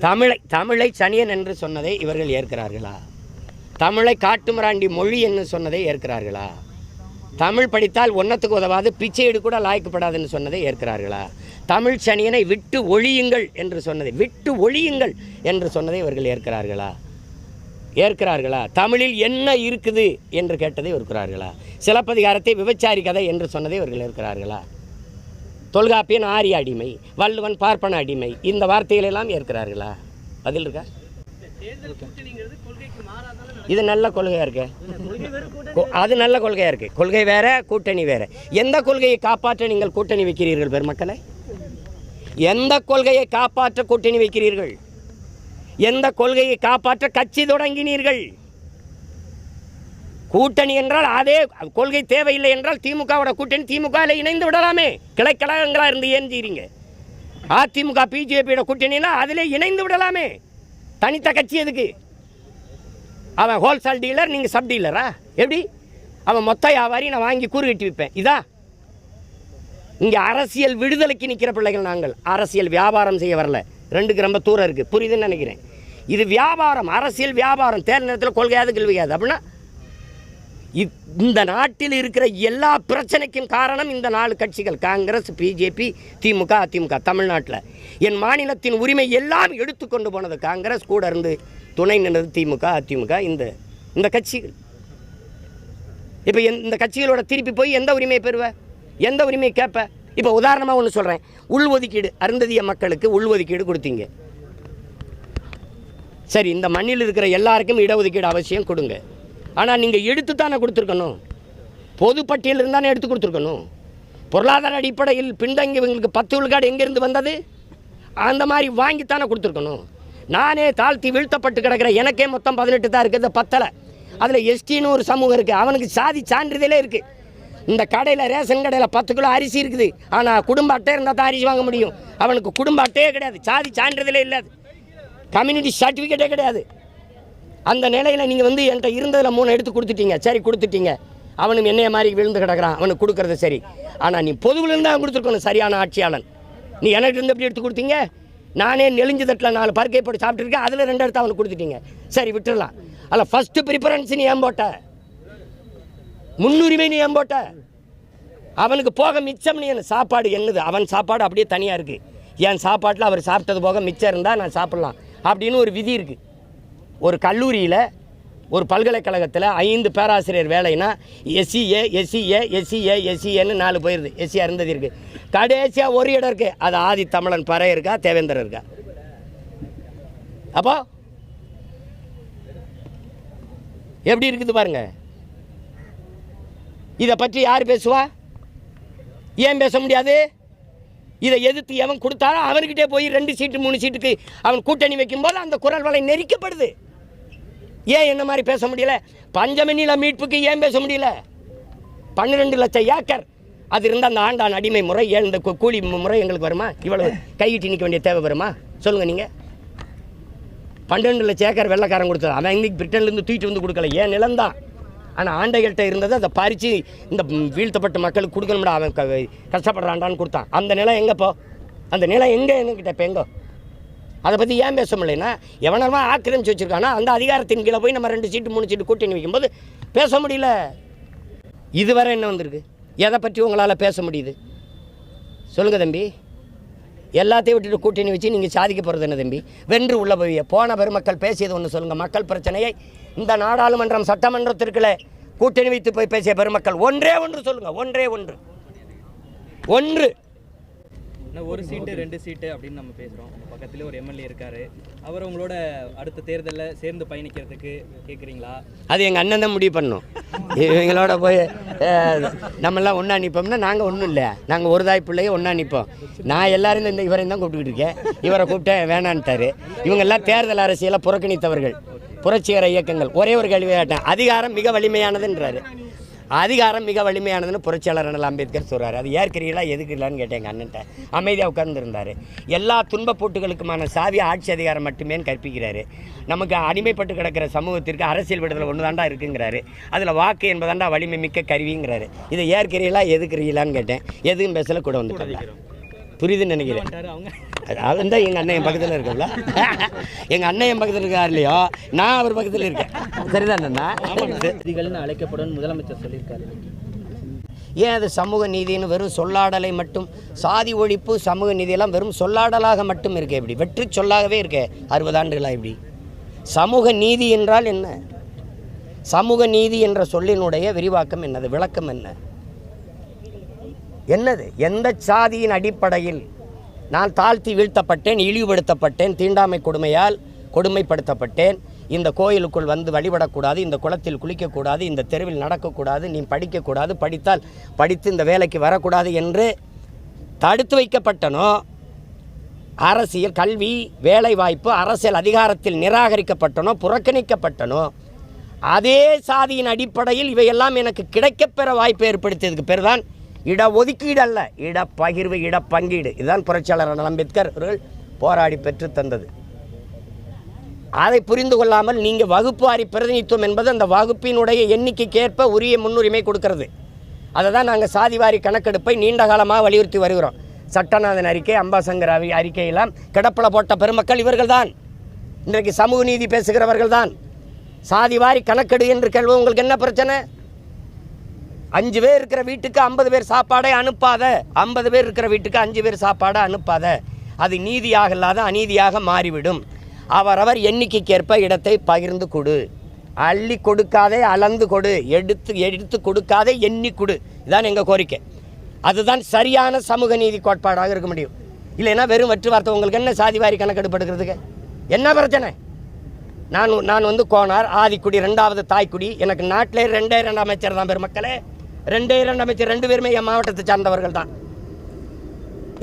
தமிழை தமிழை சனியன் என்று சொன்னதை இவர்கள் ஏற்கிறார்களா? தமிழை காட்டுமிராண்டி மொழி என்று சொன்னதை ஏற்கிறார்களா? தமிழ் படித்தால் ஒன்றத்துக்கு உதவாது பிச்சை கூட லாய்க்கப்படாதுன்னு சொன்னதை ஏற்கிறார்களா? தமிழ் சனியனை விட்டு ஒழியுங்கள் என்று சொன்னதை விட்டு ஒழியுங்கள் என்று சொன்னதை இவர்கள் ஏற்கிறார்களா? ஏற்கிறார்களா? தமிழில் என்ன இருக்குது என்று கேட்டதை இருக்கிறார்களா சிலப்பதிகாரத்தை விபச்சாரி கதை என்று சொன்னதை இவர்கள் ஏற்கிறார்களா? தொல்காப்பியன் ஆரிய அடிமை வள்ளுவன் பார்ப்பன அடிமை இந்த வார்த்தைகளெல்லாம் ஏற்கிறார்களா? பதில் இருக்கா? இது நல்ல கொள்கையாக இருக்கு? கொ- அது நல்ல கொள்கையாக இருக்கு. கொள்கை வேற கூட்டணி வேற. எந்த கொள்கையை காப்பாற்ற நீங்கள் கூட்டணி வைக்கிறீர்கள் பெருமக்களை? எந்த கொள்கையை காப்பாற்ற கூட்டணி வைக்கிறீர்கள்? எந்த கொள்கையை காப்பாற்ற கட்சி தொடங்கினீர்கள்? கூட்டணி என்றால் அதே கொள்கை தேவையில்லை என்றால் திமுகவோட கூட்டணி திமுகவில் இணைந்து விடலாமே. கிளைக்கழகங்களாக இருந்து ஏஞ்சிக்கிறீங்க அதிமுக பிஜேபியோட கூட்டணினா அதிலே இணைந்து விடலாமே. தனித்த கட்சி எதுக்கு? அவன் ஹோல்சேல் டீலர் நீங்கள் சப் டீலரா? எப்படி? அவன் மொத்த வியாபாரி நான் வாங்கி கூறு கட்டி இதா? இங்கே அரசியல் விடுதலைக்கு நிற்கிற பிள்ளைகள் நாங்கள். அரசியல் வியாபாரம் செய்ய வரல. ரெண்டுக்கு ரொம்ப தூரம் இருக்குது புரியுதுன்னு நினைக்கிறேன். இது வியாபாரம் அரசியல் வியாபாரம். தேர்தல் நேரத்தில் கொள்கையாது கேள்வியாது அப்படின்னா இந்த நாட்டில் இருக்கிற எல்லா பிரச்சனைக்கும் காரணம் இந்த நாலு கட்சிகள். காங்கிரஸ் பிஜேபி திமுக அதிமுக தமிழ்நாட்டில். என் மாநிலத்தின் உரிமை எல்லாம் எடுத்துக்கொண்டு போனது காங்கிரஸ். கூட இருந்து துணை நின்றது திமுக அதிமுக இந்த இந்த கட்சிகள். இப்போ இந்த கட்சிகளோட திருப்பி போய் எந்த உரிமையை பெறுவ? எந்த உரிமையை கேட்ப இப்போ உதாரணமாக ஒன்று சொல்கிறேன் உள்ஒதுக்கீடு அருந்ததிய மக்களுக்கு உள்ஒதுக்கீடு கொடுத்தீங்க. சரி இந்த மண்ணில் இருக்கிற எல்லாருக்கும் இடஒதுக்கீடு அவசியம் கொடுங்க. ஆனால் நீங்கள் எடுத்து தானே கொடுத்துருக்கணும். பொது பட்டியலில் தானே எடுத்து கொடுத்துருக்கணும். பொருளாதார அடிப்படையில் பின்தங்கியவங்களுக்கு பத்து விழுக்காடு எங்கேருந்து வந்தது? அந்த மாதிரி வாங்கித்தானே கொடுத்துருக்கணும். நானே தாழ்த்தி வீழ்த்தப்பட்டு கிடக்கிற எனக்கே மொத்தம் பதினெட்டு தான் இருக்குது பத்தலை. அதில் எஸ்டின்னு ஒரு சமூகம் இருக்குது அவனுக்கு சாதி சான்றிதழே இருக்குது இந்த கடையில் ரேஷன் கடையில் பத்து கிலோ அரிசி இருக்குது. ஆனால் குடும்ப அட்டை இருந்தால் தான் அரிசி வாங்க முடியும். அவனுக்கு குடும்ப அட்டையே கிடையாது சாதி சான்றிதழே இல்லாது. கம்யூனிட்டி சர்டிஃபிகேட்டே கிடையாது. அந்த நிலையில் நீங்கள் வந்து என்கிட்ட இருந்ததில் மூணு எடுத்து கொடுத்துட்டீங்க. சரி கொடுத்துட்டீங்க. அவனும் என்னைய மாதிரி விழுந்து கிடக்குறான். அவனுக்கு கொடுக்கறது சரி. ஆனால் நீ பொதுவில் இருந்தால் கொடுத்துருக்கணும் சரியான ஆட்சியாளன். நீ எனக்கு இருந்து எப்படி எடுத்து கொடுத்தீங்க? நானே நெளிஞ்சு தட்டில் நாலு பருக்கை போட்டு சாப்பிட்ருக்கேன் அதில் ரெண்டு எடுத்து அவனுக்கு கொடுத்துட்டீங்க. சரி விட்டுடலாம். அதில் ஃபஸ்ட்டு ப்ரிஃபரன்ஸ் நீ ஏன் போட்ட? முன்னுரிமை நீ ஏன் போட்ட? அவனுக்கு போக மிச்சம் நீ என்ன சாப்பாடு என்னது? அவன் சாப்பாடு அப்படியே தனியாக இருக்குது என் சாப்பாட்டில் அவர் சாப்பிட்டது போக மிச்சம் இருந்தால் நான் சாப்பிட்லாம். அப்படின்னு ஒரு விதி இருக்குது ஒரு கல்லூரியில் ஒரு பல்கலைக்கழகத்தில் ஐந்து பேராசிரியர் வேலைன்னா எஸ்சிஏ எஸ்சிஏ எஸ்சிஏ எஸ்சிஏன்னு நாலு போயிருது. எஸ்சி இருந்தது இருக்குது கடைசியாக ஒரு இடம் இருக்குது அது ஆதி தமிழன் பறை இருக்கா தேவேந்தர் இருக்கா? அப்போ எப்படி இருக்குது பாருங்க. இதை பற்றி யார் பேசுவா? ஏன் பேச முடியாது? இதை எதிர்த்து எவன் கொடுத்தாலும் அவன்கிட்டே போய் ரெண்டு சீட்டு மூணு சீட்டுக்கு அவன் கூட்டணி வைக்கும்போது அந்த குரல் வலை நெரிக்கப்படுது. ஏன் என்ன மாதிரி பேச முடியல? பஞ்சமணில மீட்புக்கு ஏன் பேச முடியல? பன்னிரெண்டு லட்சம் ஏக்கர். அது இருந்தால் அந்த ஆண்டான் அடிமை முறை ஏன் இந்த கூலி முறை எங்களுக்கு வருமா? இவ்வளவு கையிட்டு நிற்க வேண்டிய தேவை வருமா? சொல்லுங்கள் நீங்கள் பன்னெண்டு லட்சம் ஏக்கர் வெள்ளைக்காரன் கொடுத்தது. அவன் இன்னைக்கு பிரிட்டன்லேருந்து தூக்கிட்டு வந்து கொடுக்கல. ஏன் நிலம்தான் ஆனால் ஆண்டைகள்கிட்ட இருந்தது அதை பறித்து இந்த வீழ்த்தப்பட்ட மக்களுக்கு கொடுக்கணும்டா அவன் க கஷ்டப்படுறான்டான்னு கொடுத்தான். அந்த நிலம் எங்கேப்போ அந்த நிலம் எங்கே எங்ககிட்ட இப்போ எங்கோ? அதை பற்றி ஏன் பேச முடியலன்னா எவனமா ஆக்கிரமிச்சு வச்சுருக்கானா அந்த அதிகாரத்தின் கீழே போய் நம்ம ரெண்டு சீட்டு மூணு சீட்டு கூட்டணி வைக்கும்போது பேச முடியல. இதுவரை என்ன வந்திருக்கு? எதை பற்றி உங்களால் பேச முடியுது? சொல்லுங்கள் தம்பி. எல்லாத்தையும் விட்டுட்டு கூட்டணி வச்சு நீங்கள் சாதிக்க போகிறது என்ன தம்பி? வென்று உள்ள போய் போன பெருமக்கள் பேசியது ஒன்று சொல்லுங்கள் மக்கள் பிரச்சனையை இந்த நாடாளுமன்றம் சட்டமன்றத்திற்குள்ள கூட்டணி வைத்து போய் பேசிய பெருமக்கள் ஒன்றே ஒன்று சொல்லுங்கள் ஒன்றே ஒன்று. ஒன்று. ஒரு சீட்டு ரெண்டு சீட்டு அப்படின்னு நம்ம பேசுகிறோம் பக்கத்துலேயே ஒரு எம்எல்ஏ இருக்காரு. அவர் உங்களோட அடுத்த தேர்தலில் சேர்ந்து பயணிக்கிறதுக்கு கேட்குறீங்களா அது எங்கள் அண்ணன் தான் முடிவு பண்ணும் இவங்களோட போய் அஹ், நம்மெல்லாம் ஒன்றா நிற்போம்னா நாங்கள் ஒன்றும் இல்லை. நாங்கள் ஒரு தாய் பிள்ளையே ஒன்றா நிற்போம் நான் எல்லாரும் இந்த இவரையும் தான் கூப்பிட்டுக்கிட்டு இருக்கேன். இவரை கூப்பிட்டேன் வேணான்ட்டாரு. இவங்கெல்லாம் தேர்தல் அரசியலை புறக்கணித்தவர்கள். புரட்சிகர இயக்கங்கள். ஒரே ஒரு கேள்வி கேட்டேன். அதிகாரம் மிக வலிமையானதுன்றாரு. அதிகாரம் மிக வலிமையானதுன்னு புரட்சியாளர் அண்ணல் அம்பேத்கர் சொல்கிறார் அது ஏற்கிறீங்களா எதுக்கு இல்லைன்னு கேட்டேன் எங்கள் அண்ணன்ட்ட. அமைதியாக உட்கார்ந்துருந்தார். எல்லா துன்பப்போட்டுகளுக்குமான சாவி ஆட்சி அதிகாரம் மட்டுமே கற்பிக்கிறாரு. நமக்கு அடிமைப்பட்டு கிடக்கிற சமூகத்திற்கு அரசியல் விடுதலை ஒன்று தாண்டா இருக்குங்கிறாரு. அதில் வாக்கு என்பதாண்டா வலிமை மிக்க கருவிங்கிறாரு. இதை ஏற்கிறீங்களா எதுக்குறீங்களான்னு கேட்டேன். எதுவும் பேசல கூட வந்துட்டாங்க புரியுதுன்னு நினைக்கிறேன். அவங்க? அவன் தான் எங்கள் அண்ணன் என் பக்கத்தில் இருக்கல எங்கள் அண்ணன் என் பக்கத்தில் இருக்கார் இல்லையோ நான் அவர் பக்கத்தில் இருக்கேன். சரிதான் அண்ணா? விதிகள்னு அழைக்கப்படும் முதலமைச்சர் சொல்லியிருக்காரு. ஏன் அது சமூக நீதின்னு வெறும் சொல்லாடலை மட்டும்? சாதி ஒழிப்பு சமூக நீதியெல்லாம் வெறும் சொல்லாடலாக மட்டும் இருக்கே இப்படி. வெற்றி சொல்லாகவே இருக்கே. அறுபது ஆண்டுகளாக இப்படி? சமூக நீதி என்றால் என்ன? சமூக நீதி என்ற சொல்லினுடைய விரிவாக்கம் என்னது? விளக்கம் என்ன? என்னது? எந்த சாதியின் அடிப்படையில் நான் தாழ்த்தி வீழ்த்தப்பட்டேன் இழிவுபடுத்தப்பட்டேன் தீண்டாமை கொடுமையால் கொடுமைப்படுத்தப்பட்டேன். இந்த கோயிலுக்குள் வந்து வழிபடக்கூடாது இந்த குளத்தில் குளிக்கக்கூடாது இந்த தெருவில் நடக்கக்கூடாது நீ படிக்கக்கூடாது படித்தால் படித்து இந்த வேலைக்கு வரக்கூடாது என்று தடுத்து வைக்கப்பட்டனோ அரசியல் கல்வி வேலைவாய்ப்பு அரசியல் அதிகாரத்தில் நிராகரிக்கப்பட்டனோ புறக்கணிக்கப்பட்டனோ அதே சாதியின் அடிப்படையில் இவையெல்லாம் எனக்கு கிடைக்கப்பெற வாய்ப்பு ஏற்படுத்தியதுக்கு பேர் தான் இடஒதுக்கீடு அல்ல இடப்பகிர்வு இடப்பங்கீடு. இதுதான் புரட்சியாளர் அம்பேத்கர் அவர்கள் போராடி பெற்று தந்தது. அதை புரிந்து கொள்ளாமல் நீங்கள் வகுப்பாரி பிரதிநிதித்துவம் என்பது அந்த வகுப்பினுடைய எண்ணிக்கைக்கேற்ப உரிய முன்னுரிமை கொடுக்கறது. அதை தான் நாங்கள் சாதிவாரி கணக்கெடுப்பை நீண்ட காலமாக வலியுறுத்தி வருகிறோம். சட்டநாதன் அறிக்கை அம்பாசங்கர் அறி அறிக்கையெல்லாம் கிடப்பில் போட்ட பெருமக்கள் இவர்கள்தான் இன்றைக்கு சமூக நீதி பேசுகிறவர்கள் தான். சாதிவாரி கணக்கெடு என்று கேள்வி உங்களுக்கு என்ன பிரச்சனை? அஞ்சு பேர் இருக்கிற வீட்டுக்கு ஐம்பது பேர் சாப்பாடை அனுப்பாத. ஐம்பது பேர் இருக்கிற வீட்டுக்கு அஞ்சு பேர் சாப்பாடை அனுப்பாத. அது நீதியாக இல்லாத அநீதியாக மாறிவிடும். அவரவர் எண்ணிக்கைக்கேற்ப இடத்தை பகிர்ந்து கொடு. அள்ளி கொடுக்காதே அளந்து கொடு. எடுத்து எடுத்து கொடுக்காதே எண்ணி கொடு. இதான் எங்கள் கோரிக்கை. அதுதான் சரியான சமூக நீதி கோட்பாடாக இருக்க முடியும். இல்லைன்னா வெறும் வெற்று வார்த்தை. உங்களுக்கு என்ன சாதிவாரி கணக்கெடுப்படுக்கிறதுக்கு என்ன பிரச்சனை? நான் நான் வந்து கோனார் ஆதிக்குடி ரெண்டாவது தாய்க்குடி. எனக்கு நாட்டிலே ரெண்டே ரெண்டு அமைச்சர் தான் பெருமக்களே. ரெண்டே ரெண்டு அமைச்சர் ரெண்டு பேருமே என் மாவட்டத்தை சார்ந்தவர்கள் தான்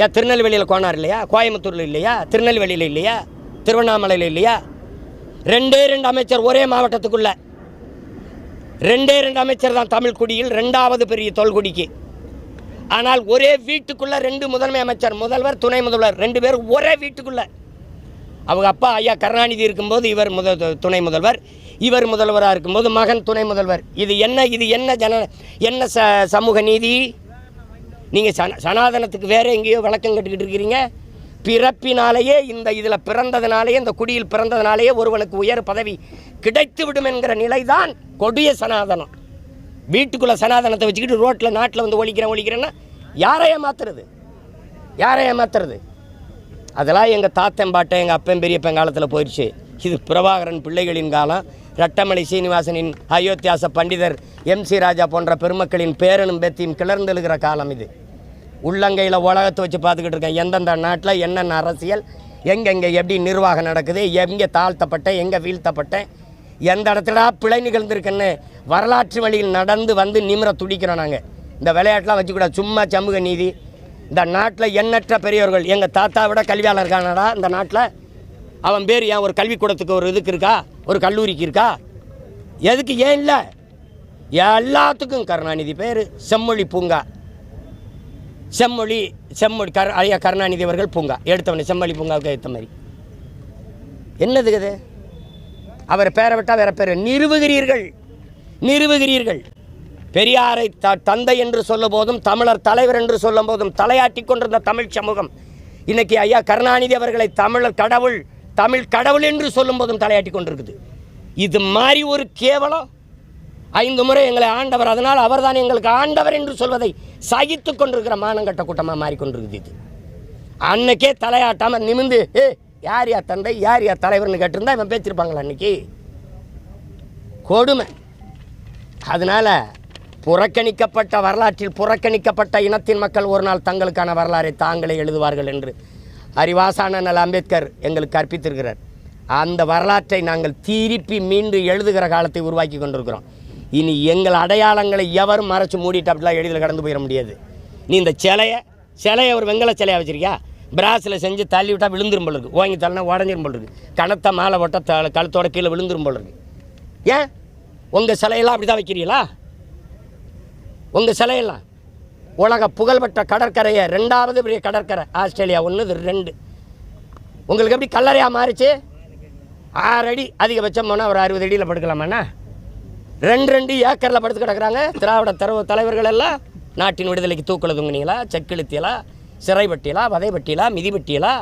ஏன் திருநெல்வேலியில் கோனார் இல்லையா? கோயம்புத்தூரில் இல்லையா? திருநெல்வேலியில் இல்லையா? திருவண்ணாமலையில் இல்லையா? ரெண்டே ரெண்டு அமைச்சர் ஒரே மாவட்டத்துக்குள்ள. ரெண்டே ரெண்டு அமைச்சர் தான் தமிழ் குடியில் ரெண்டாவது பெரிய தொல்குடிக்கு ஆனால் ஒரே வீட்டுக்குள்ளே ரெண்டு முதன்மை அமைச்சர் முதல்வர் துணை முதல்வர் ரெண்டு பேரும் ஒரே வீட்டுக்குள்ளே. அவங்க அப்பா ஐயா கருணாநிதி இருக்கும்போது இவர் முத துணை முதல்வர். இவர் முதல்வராக இருக்கும்போது மகன் துணை முதல்வர். இது என்ன இது என்ன ஜன என்ன ச சமூக நீதி? நீங்கள் சன சனாதனத்துக்கு வேறு எங்கேயோ வழக்கம் கட்டுக்கிட்டு இருக்கிறீங்க. பிறப்பினாலேயே இந்த இதில் பிறந்ததுனாலேயே இந்த குடியில் பிறந்ததுனாலேயே ஒருவனுக்கு உயர் பதவி கிடைத்து விடும் என்கிற நிலைதான் கொடிய சனாதனம். வீட்டுக்குள்ளே சனாதனத்தை வச்சுக்கிட்டு ரோட்டில் நாட்டில் வந்து ஒழிக்கிறேன் ஒழிக்கிறேன்னா யாரை ஏமாத்துறது யாரை ஏமாத்துறது அதெல்லாம் எங்கள் தாத்தன் பாட்டன் எங்கள் அப்பன் பெரியப்பன் காலத்தில் போயிடுச்சு இது பிரபாகரன் பிள்ளைகளின் காலம். ரட்டமலை சீனிவாசனின் அயோத்தியாச பண்டிதர் எம் சி ராஜா போன்ற பெருமக்களின் பேரனும் பேத்தியும் கிளர்ந்தெழுகிற காலம் இது. உள்ளங்கையில் உலகத்தை வச்சு பார்த்துக்கிட்டு இருக்கேன். எந்தெந்த நாட்டில் என்னென்ன அரசியல் எங்கெங்கே எப்படி நிர்வாகம் நடக்குது எங்கே தாழ்த்தப்பட்டேன் எங்கே வீழ்த்தப்பட்டேன் எந்த இடத்துலடா பிழை நிகழ்ந்திருக்குன்னு வரலாற்று வழியில் நடந்து வந்து நிமிர துடிக்கிறோம் நாங்கள் இந்த விளையாட்டெலாம் வச்சுக்கூடாது சும்மா சமூக நீதி. இந்த நாட்டில் எண்ணற்ற பெரியவர்கள் எங்கள் தாத்தா விட கல்வியாளர் இருக்கானடா இந்த நாட்டில். அவன் பேர் ஏன் ஒரு கல்விக்கூடத்துக்கு ஒரு இதுக்கு இருக்கா? ஒரு கல்லூரிக்கு இருக்கா? எதுக்கு ஏன் இல்லை? எல்லாத்துக்கும் கருணாநிதி பேர். செம்மொழி பூங்கா. செம்மொழி செம்மொழி கர் ஐயா கருணாநிதி அவர்கள் பூங்கா. எடுத்தவனே செம்மொழி பூங்காவுக்கு ஏற்ற மாதிரி. என்னது அது அவரை பேரை விட்டால் வேற பேர். நிறுவுகிறீர்கள் நிறுவுகிறீர்கள் பெரியாரை த தந்தை என்று சொல்லும் போதும் தமிழர் தலைவர் என்று சொல்லும் போதும் தலையாட்டி கொண்டிருந்த தமிழ் சமூகம். இன்னைக்கு ஐயா கருணாநிதி அவர்களை தமிழர் கடவுள் தமிழ் கடவுள் என்று சொல்லும் போதும் தலையாட்டி கொண்டிருக்குது. இது மாதிரி ஒரு கேவலம். ஐந்து முறை எங்களை ஆண்டவர் அதனால் அவர்தான் எங்களுக்கு ஆண்டவர் என்று சொல்வதை சகித்து கொண்டிருக்கிற மானங்கட்ட கூட்டமாக மாறிக்கொண்டிருக்குது இது. அன்னைக்கே தலையாட்டாமல் நிமிந்து ஏ யார் யார் தந்தை? யார் யார் தலைவர்னு கேட்டிருந்தா இவன் பேச்சிருப்பாங்களா அன்னைக்கு? கொடுமை. அதனால் புறக்கணிக்கப்பட்ட வரலாற்றில் புறக்கணிக்கப்பட்ட இனத்தின் மக்கள் ஒரு நாள் தங்களுக்கான வரலாறை தாங்களே எழுதுவார்கள் என்று அறிவாசானல் அம்பேத்கர் எங்களுக்கு கற்பித்திருக்கிறார். அந்த வரலாற்றை நாங்கள் திருப்பி மீண்டு எழுதுகிற காலத்தை உருவாக்கி கொண்டிருக்கிறோம். இனி எங்கள் அடையாளங்களை எவரும் மறைச்சு மூடிட்டு அப்படிலாம் எளிதில் கடந்து போயிட முடியாது. நீ இந்த சிலையை சிலையை ஒரு வெங்கல சிலையை வச்சிருக்கியா? பிராஸில் செஞ்சு தள்ளி விட்டால் விழுந்துரும் போல் இருக்குது ஓங்கி தள்ளினா உடஞ்சிரும் போல் இருக்குது கணத்தை மாலை போட்டால் த கழுத்தோட கீழே விழுந்துரும் போல் இருக்குது ஏன்? உங்கள் சிலையெல்லாம் அப்படி தான் வைக்கிறீங்களா? உங்கள் சிலையெல்லாம்? உலக புகழ்பெற்ற கடற்கரையை ரெண்டாவது பெரிய கடற்கரை ஆஸ்திரேலியா. ஒன்று இது ரெண்டு. உங்களுக்கு எப்படி கல்லறையாக மாறிச்சு? ஆறு அடி அதிகபட்சம் போனால் ஒரு அறுபது அடியில் படுக்கலாமாண்ணா ரெண்டு ரெண்டு ஏக்கரில் படுத்து கிடக்குறாங்க. திராவிட தரவு தலைவர்கள் எல்லாம் நாட்டின் விடுதலைக்கு தூக்கில் தூங்குனீங்களா? செக்கிழுத்தியலா சிறைப்பட்டியலா வதைப்பட்டியலா மிதிப்பட்டியலா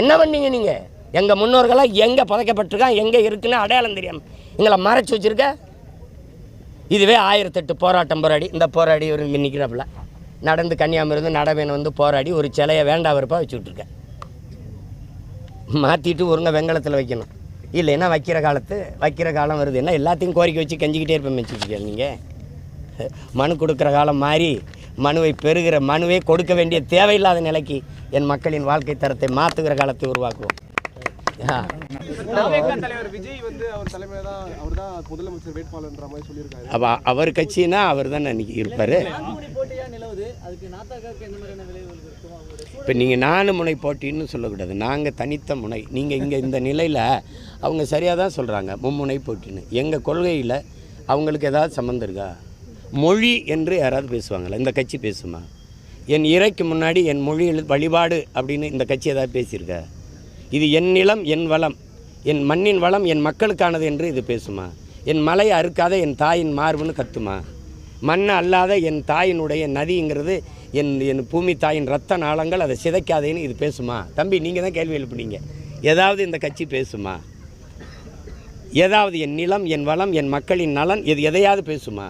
என்ன பண்ணீங்க நீங்கள் எங்கள் முன்னோர்களாக எங்கே புதைக்கப்பட்டிருக்கான் எங்கே இருக்குன்னு அடையாளம் தெரியாமல் எங்களை மறைச்சி வச்சுருக்க? இதுவே ஆயிரத்தெட்டு போராட்டம் போராடி இந்த போராடி ஒரு இங்கே நிற்கிறாப்புல நடந்து கன்னியாமிருந்து நடவேன் வந்து போராடி ஒரு சிலையை வேண்டா வெறுப்பாக வச்சு விட்ருக்கேன் மாற்றிட்டு ஒருங்க வெங்கலத்தில் வைக்கணும். இல்லைன்னா வைக்கிற காலத்து வைக்கிற காலம் வருது. என்ன எல்லாத்தையும் கோரிக்கை வச்சு கெஞ்சிக்கிட்டே இருப்பேன் வச்சுக்கோங்க நீங்கள் மனு கொடுக்குற காலம் மாறி மனுவை பெறுகிற மனுவை கொடுக்க வேண்டிய தேவையில்லாத நிலைக்கு என் மக்களின் வாழ்க்கை தரத்தை மாற்றுகிற காலத்தை உருவாக்குவோம். அப்ப அவர் கட்சினா அவர் தானே அன்றைக்கி இருப்பார்? இப்போ நீங்கள் நாலு முனை போட்டின்னு சொல்லக்கூடாது. நாங்கள் தனித்த முனை. நீங்கள் இங்கே இந்த நிலையில் அவங்க சரியாக தான் சொல்கிறாங்க மும்முனை போட்டின்னு. எங்கள் கொள்கையில் அவங்களுக்கு ஏதாவது சம்மந்தம் இருக்கா? மொழி என்று யாராவது பேசுவாங்களா? இந்த கட்சி பேசுமா? என் இறைக்கு முன்னாடி என் மொழியில் வழிபாடு அப்படின்னு இந்த கட்சி ஏதாவது பேசியிருக்கா? இது என் நிலம் என் வளம். என் மண்ணின் வளம் என் மக்களுக்கானது என்று இது பேசுமா? என் மலை அறுக்காத என் தாயின் மார்புன்னு கத்துமா? மண் அல்லாத என் தாயினுடைய நதிங்கிறது என் என் பூமி தாயின் ரத்த நாளங்கள் அதை சிதைக்காதேன்னு இது பேசுமா? தம்பி நீங்கள் தான் கேள்வி எழுப்புனீங்க. ஏதாவது இந்த கட்சி பேசுமா? ஏதாவது என் நிலம் என் வளம் என் மக்களின் நலன் இது எதையாவது பேசுமா?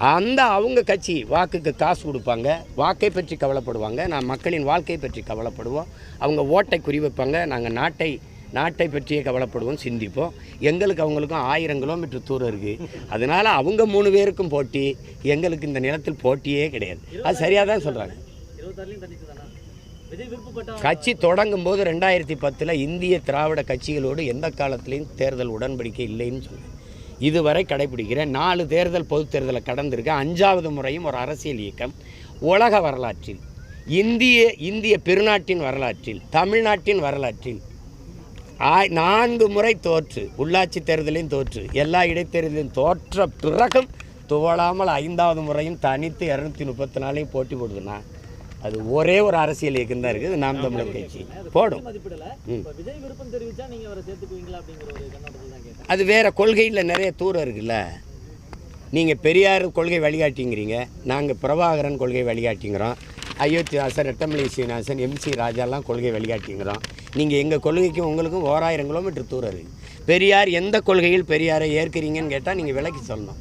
அந்த அவங்க கட்சி வாக்குக்கு காசு கொடுப்பாங்க வாக்கை பற்றி கவலைப்படுவாங்க நான் மக்களின் வாழ்க்கை பற்றி கவலைப்படுவோம் அவங்க ஓட்டை குறிவைப்பாங்க நாங்கள் நாட்டை நாட்டை பற்றியே கவலைப்படுவோம் சிந்திப்போம். எங்களுக்கு அவங்களுக்கும் ஆயிரம் கிலோமீட்டர் தூரம் இருக்குது அதனால் அவங்க மூணு பேருக்கும் போட்டி எங்களுக்கு இந்த நிலத்தில் போட்டியே கிடையாது. அது சரியாக தான் சொல்கிறாங்க கட்சி தொடங்கும் போது ரெண்டாயிரத்தி பத்தில் இந்திய திராவிட கட்சிகளோடு எந்த காலத்திலையும் தேர்தல் உடன்படிக்கை இல்லைன்னு சொன்னேன் இதுவரை கடைபிடிக்கிற நாலு தேர்தல் பொதுத் தேர்தலை கடந்திருக்கேன் அஞ்சாவது முறையும் ஒரு அரசியல் இயக்கம். உலக வரலாற்றில் இந்திய இந்திய பெருநாட்டின் வரலாற்றில் தமிழ்நாட்டின் வரலாற்றில் ஆய் நான்கு முறை தோற்று உள்ளாட்சி தேர்தலையும் தோற்று எல்லா இடைத்தேர்தலையும் தோற்ற பிறகும் துவளாமல் ஐந்தாவது முறையும் தனித்து இரநூத்தி முப்பத்தி நாலையும் போட்டி போடுதுன்னா அது ஒரே ஒரு அரசியல் இயக்கம் தான் இருக்குது. நாம் தமிழர் கட்சி. போடும். அது வேறு கொள்கையில் நிறைய தூரம் இருக்குல்ல. நீங்கள் பெரியார் கொள்கை வழிகாட்டிங்கிறீங்க. நாங்கள் பிரபாகரன் கொள்கை வழிகாட்டிங்கிறோம். அயோத்தியாசன் ரெட்டமலை சீனிவாசன் எம்சி ராஜாலாம் கொள்கை வழிகாட்டிங்கிறோம். நீங்கள் எங்கள் கொள்கைக்கும் உங்களுக்கும் ஓராயிரம் கிலோமீட்டர் தூரம் இருக்குது பெரியார் எந்த கொள்கையில் பெரியாரை ஏற்கிறீங்கன்னு கேட்டால் நீங்கள் விலைக்கு சொல்லணும்.